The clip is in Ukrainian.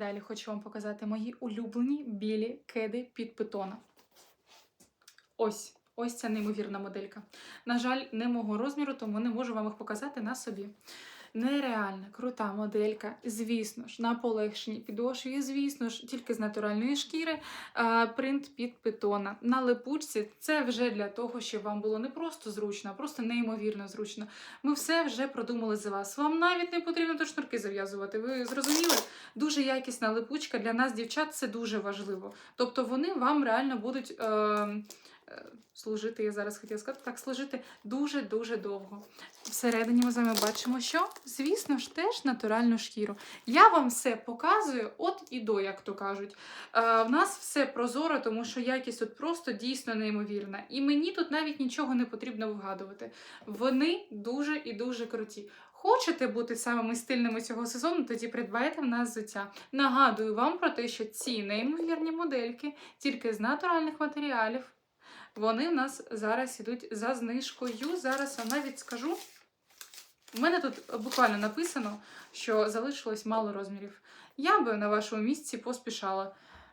Далі хочу вам показати мої улюблені білі кеди під питона. Ось, ось ця неймовірна моделька. На жаль, не мого розміру, тому не можу вам їх показати на собі. Нереальна, крута моделька, звісно ж, на полегшеній підошві, звісно ж, тільки з натуральної шкіри, а, принт під питона. На липучці це вже для того, щоб вам було не просто зручно, а просто неймовірно зручно. Ми все вже продумали за вас. Вам навіть не потрібно то шнурки зав'язувати. Ви зрозуміли? Дуже якісна липучка для нас, дівчат, це дуже важливо. Тобто вони вам реально будуть. Е, Служити, я зараз хотіла сказати, так, служити дуже-дуже довго. Всередині ми з вами бачимо, що, звісно ж, теж натуральну шкіру. Я вам все показую от і до, як то кажуть. Е, в нас все прозоро, тому що якість тут просто дійсно неймовірна. І мені тут навіть нічого не потрібно вгадувати. Вони дуже і дуже круті. Хочете бути самими стильними цього сезону, тоді придбайте в нас взуття. Нагадую вам про те, що ці неймовірні модельки тільки з натуральних матеріалів. Вони в нас зараз ідуть за знижкою. Зараз я навіть скажу. У мене тут буквально написано, що залишилось мало розмірів. Я би на вашому місці поспішала.